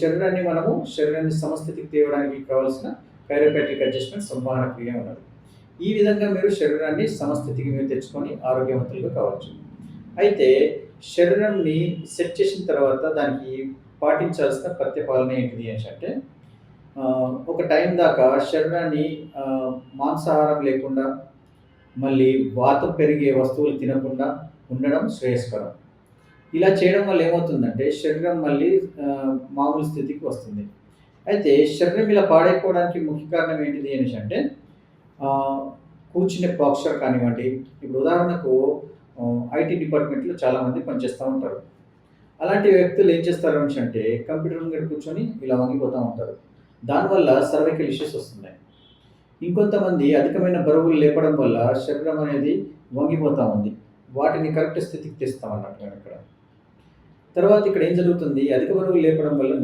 శరీరాన్ని మనము శరీరాన్ని సమస్థితికి తేవడానికి కావాల్సిన కైరోపాట్రిక్ అడ్జస్ట్మెంట్ సంవహన క్రియ ఉన్నది. ఈ విధంగా మీరు శరీరాన్ని సమస్థితికి మీరు తెచ్చుకొని ఆరోగ్యవంతులుగా కావచ్చు. అయితే శరీరాన్ని సెట్ చేసిన తర్వాత దానికి పాటించాల్సిన ప్రత్యపాలన ఏంటిది అంటే ఒక టైం దాకా శరీరాన్ని మాంసాహారం లేకుండా మళ్ళీ వాతం పెరిగే వస్తువులు తినకుండా ఉండడం శ్రేయస్కరం. ఇలా చేయడం వల్ల ఏమవుతుందంటే శరీరం మళ్ళీ మామూలు స్థితికి వస్తుంది. అయితే శరీరం ఇలా పాడైపోవడానికి ముఖ్య కారణం ఏంటిది అనేసి అంటే కూర్చునే పాక్చర్ కానివ్వండి ఇప్పుడు ఉదాహరణకు ఐటీ డిపార్ట్మెంట్లో చాలామంది పనిచేస్తూ ఉంటారు. అలాంటి వ్యక్తులు ఏం చేస్తారు అని అంటే కంప్యూటర్ ముందు కూర్చొని ఇలా వంగిపోతూ ఉంటారు. దానివల్ల సర్వైకల్ ఇష్యూస్ వస్తున్నాయి. ఇంకొంతమంది అధికమైన బరువులు లేపడం వల్ల శరీరం అనేది వంగిపోతూ ఉంది. వాటిని కరెక్ట్ స్థితికి తెస్తామన్నట్టు ఇక్కడ. తర్వాత ఇక్కడ ఏం జరుగుతుంది? అధిక బరువులు లేపడం వల్ల